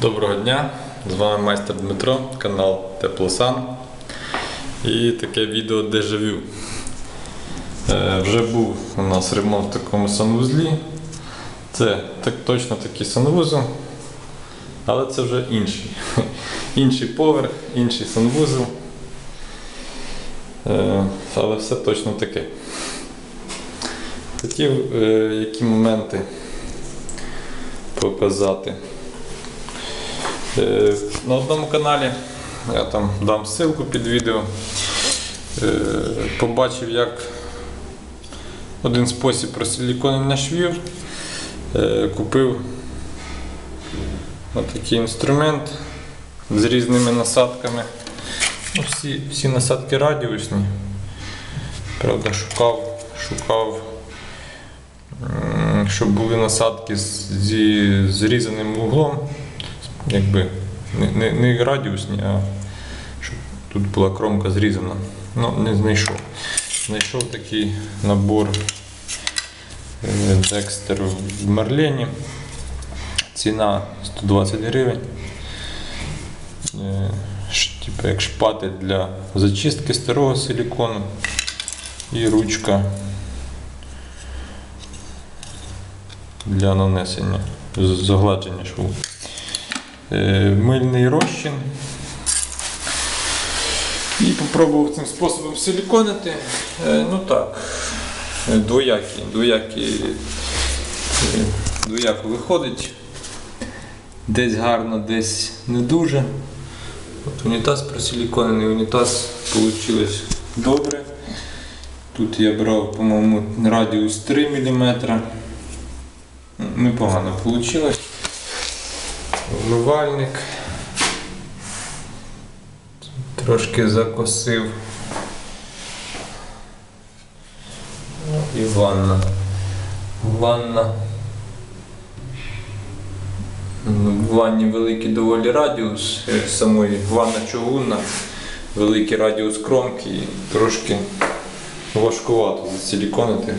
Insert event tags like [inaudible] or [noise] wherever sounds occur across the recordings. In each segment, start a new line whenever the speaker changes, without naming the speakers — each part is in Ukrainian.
Доброго дня! З вами майстер Дмитро, канал Теплосан. І таке відео дежавю. Е, вже був у нас ремонт в такому санвузлі. Це так, точно такий санвузол, але це вже інший. [laughs] Інший поверх, інший санвузол. Е, але все точно таке. Хотів е, які моменти показати. Е, На одному каналі я там дам ссылку під відео. Е, Побачив, як один спосіб просиліконення швів. Е, Купив отакий інструмент з різними насадками. Ну, всі, всі насадки радіусні. Правда, шукав, шукав, щоб були насадки зі зрізаним вуглом якби не, не, радіусні, а щоб тут була кромка зрізана. Ну, не знайшов. Знайшов такий набор е, Dexter в Мерлені. Ціна 120 гривень. Е, Типу як шпатель для зачистки старого силікону і ручка для нанесення, загладження шву. Е, мильний розчин. І попробував цим способом силіконити. Е, Ну так, двоякі, двоякі, е, двояко виходить. Десь гарно, десь не дуже. От унітаз просиліконений, унітаз вийшло добре. Тут я брав, по-моєму, радіус 3 мм. Непогано вийшло. Вмивальник. Трошки закосив. Ну, І ванна. Ванна. В ванні великий доволі радіус самої ванна чугунна, великий радіус кромки і трошки важкувато засиліконити.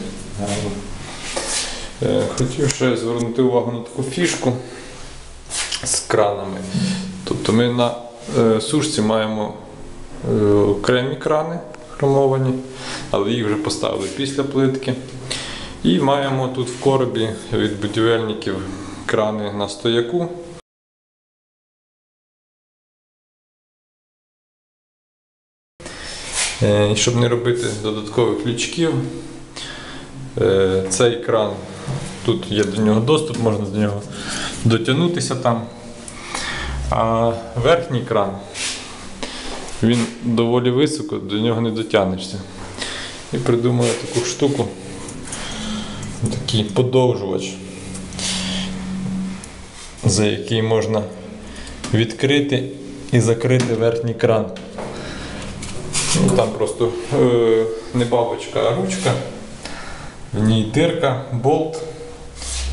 Е, Хотів ще звернути увагу на таку фішку з кранами. Тобто ми на е, сушці маємо е, окремі крани хромовані, але їх вже поставили після плитки. І маємо тут в коробі від будівельників крани на стояку. Е, Щоб не робити додаткових лючків, е, цей кран, тут є до нього доступ, можна до нього дотягнутися там. А верхній кран, він доволі високо, до нього не дотягнешся. І придумали таку штуку, такий подовжувач, за який можна відкрити і закрити верхній кран. Ну, там просто е, не бабочка, а ручка, в ній дирка, болт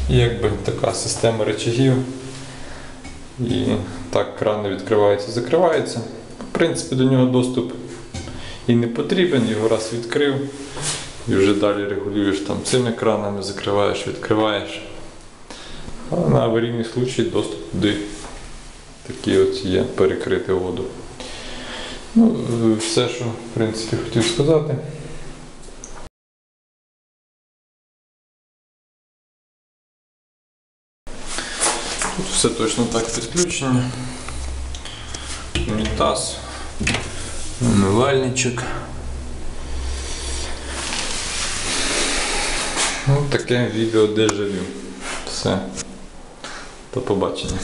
якби така система речагів. І так крани відкриваються, закриваються. В принципі, до нього доступ і не потрібен, його раз відкрив, і вже далі регулюєш там цими кранами, закриваєш, відкриваєш. А на аварійний случай доступ туди такий от є, перекрити воду. Ну, е, все, що в принципі хотів сказати. Тут все точно так підключення. Унітаз, умивальничок. Ну, таке відео дежавю. Все. До побачення.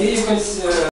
Є якась